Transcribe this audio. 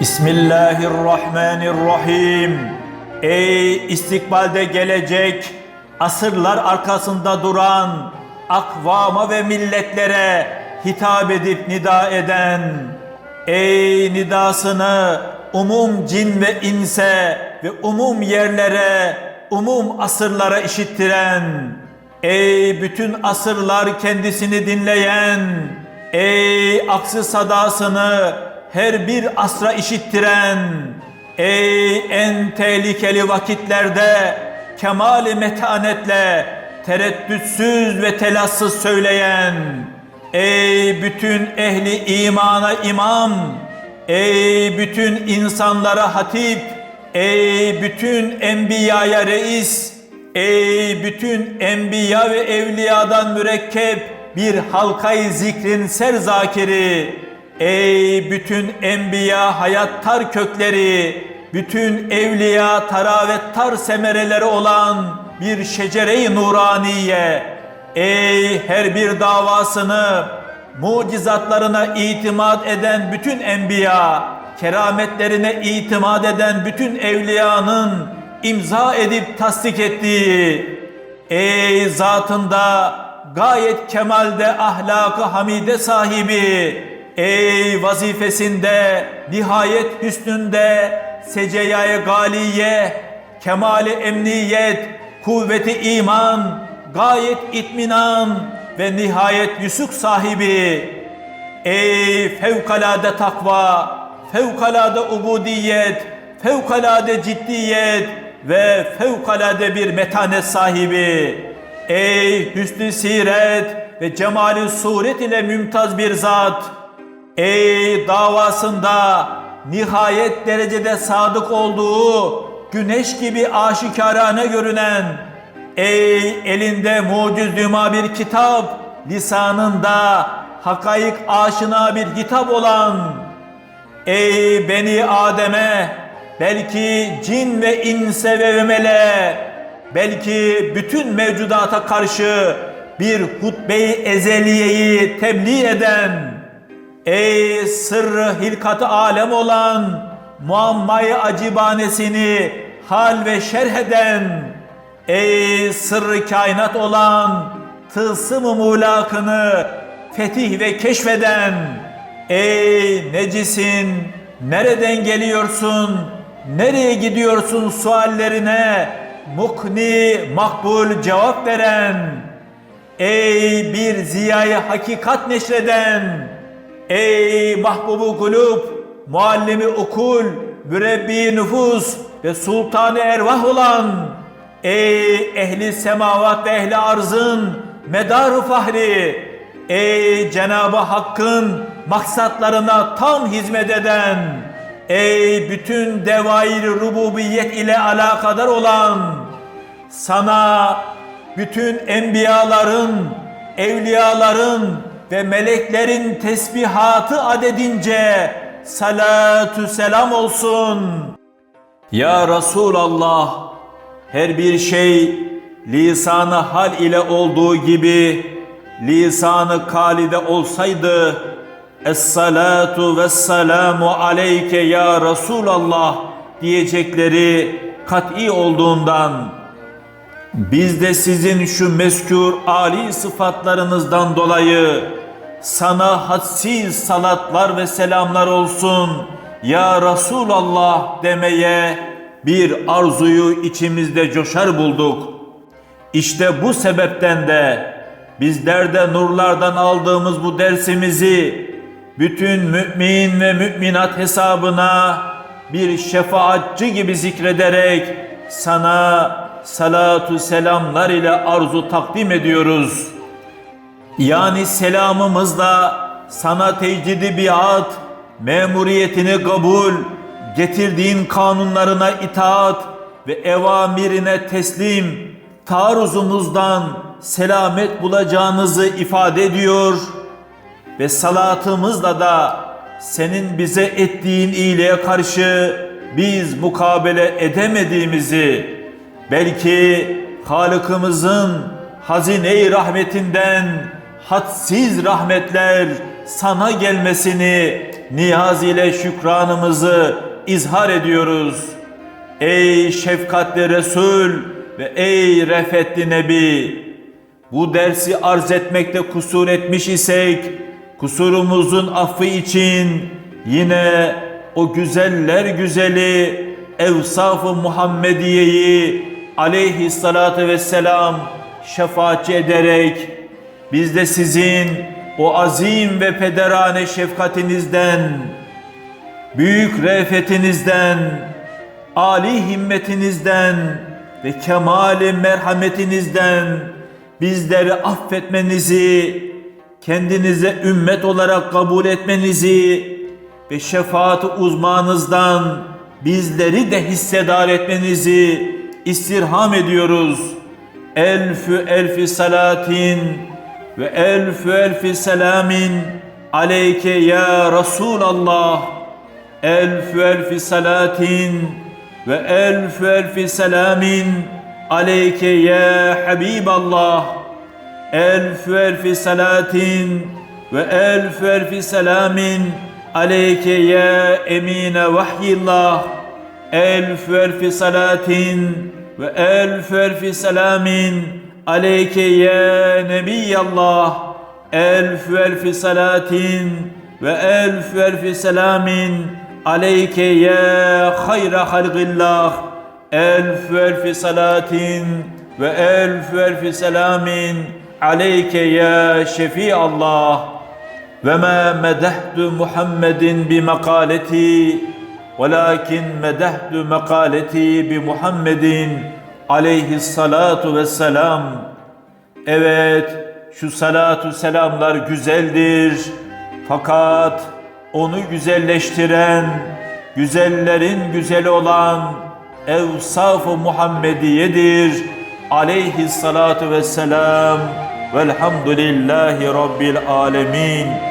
Bismillahirrahmanirrahim. Ey istikbalde gelecek, asırlar arkasında duran, akvama ve milletlere hitap edip nida eden, ey nidasını umum cin ve inse ve umum yerlere, umum asırlara işittiren, ey bütün asırlar kendisini dinleyen, ey aksi sadasını her bir asra işittiren, ey en tehlikeli vakitlerde kemali metanetle tereddütsüz ve telassız söyleyen, ey bütün ehli imana imam, ey bütün insanlara hatip, ey bütün enbiyaya reis, ey bütün enbiya ve evliyadan mürekkep bir halkayı zikrin serzakiri, ey bütün enbiya hayattar kökleri, bütün evliya taravettar semereleri olan bir şecere-i nuraniye, ey her bir davasını mucizatlarına itimat eden bütün enbiya, kerametlerine itimat eden bütün evliyanın imza edip tasdik ettiği, ey zatında gayet kemalde ahlakı hamide sahibi, ey vazifesinde nihayet hüsnünde seceyaya galiye, kemali emniyet, kuvveti iman, gayet itminan ve nihayet yusuk sahibi, ey fevkalade takva, fevkalade ubudiyet, fevkalade ciddiyet ve fevkalade bir metanet sahibi, ey hüsnü siret ve cemali suret ile mümtaz bir zat, ey davasında nihayet derecede sadık olduğu güneş gibi aşikarane görünen, ey elinde mucizlüma bir kitap, lisanında hakaik aşina bir hitap olan, ey beni Adem'e, belki cin ve inse ve mele, belki bütün mevcudata karşı bir hutbe-i ezeliyeyi tebliğ eden, ey sırrı hilkatı alem olan muammayı acibanesini hal ve şerh eden, ey sırrı kainat olan tılsım-ı mulakını fetih ve keşfeden, ey necisin, nereden geliyorsun, nereye gidiyorsun suallerine mukni makbul cevap veren, ey bir ziyayı hakikat neşreden, ey mahbubu kulub, muallimi ukul, mürebbi nüfus ve sultanı ervah olan, ey ehli semavat ve ehli arzın medarı fahri, ey Cenab-ı Hakk'ın maksatlarına tam hizmet eden, ey bütün devair rububiyet ile alakadar olan, sana bütün enbiyaların, evliyaların ve meleklerin tesbihatı adedince salatü selam olsun. Ya Resulallah, her bir şey lisanı hal ile olduğu gibi lisanı kalide olsaydı Es-salatu ve selamu aleyke ya Resulallah diyecekleri kat'i olduğundan biz de sizin şu meskûr âli sıfatlarınızdan dolayı sana hadsiz salatlar ve selamlar olsun ya Resulallah demeye bir arzuyu içimizde coşar bulduk. İşte bu sebepten de bizler de nurlardan aldığımız bu dersimizi bütün mümin ve müminat hesabına bir şefaatçi gibi zikrederek sana salatu selamlar ile arzu takdim ediyoruz. Yani selamımızla sana tecdidi biat, memuriyetini kabul, getirdiğin kanunlarına itaat ve evamirine teslim, taarruzumuzdan selamet bulacağınızı ifade ediyor ve salatımızla da senin bize ettiğin iyiliğe karşı biz mukabele edemediğimizi, belki Halık'ımızın hazine-i rahmetinden hadsiz rahmetler sana gelmesini niyaz ile şükranımızı izhar ediyoruz. Ey şefkatli Resul ve ey refetli Nebi! Bu dersi arz etmekte kusur etmiş isek, kusurumuzun affı için yine o güzeller güzeli Evsaf-ı Muhammediye'yi aleyhissalatu vesselam şefaatçi ederek biz de sizin o azim ve pederane şefkatinizden, büyük re'fetinizden, âli himmetinizden ve kemali merhametinizden bizleri affetmenizi, kendinize ümmet olarak kabul etmenizi ve şefaat uzmanınızdan bizleri de hissedar etmenizi istirham ediyoruz. Elfü elfi salatin ve elfü elfi selamin aleyke ya Resulallah. Elfü elfi salatin ve elfü elfi selamin aleyke ya Habiballah. Elfü elfi salatin ve elfü elfi selamin aleyke ya emine vahyillah. Elfü elfi salatin ve elfü elfi selamin aleyke ya Nebiyallah elf ve elfi salatin ve elf ve selamin aleyke ya hayra halgillah elf ve elfi salatin ve elf ve selamin aleyke ya şefi Allah ve ma medehtu Muhammedin bi makaleti velakin medehtu makaleti bi Muhammedin aleyhissalatu vesselam. Evet, şu salatu selamlar güzeldir. Fakat onu güzelleştiren, güzellerin güzeli olan Evsaf-ı Muhammediyedir. Aleyhissalatu vesselam. Velhamdülillahi Rabbil alemin.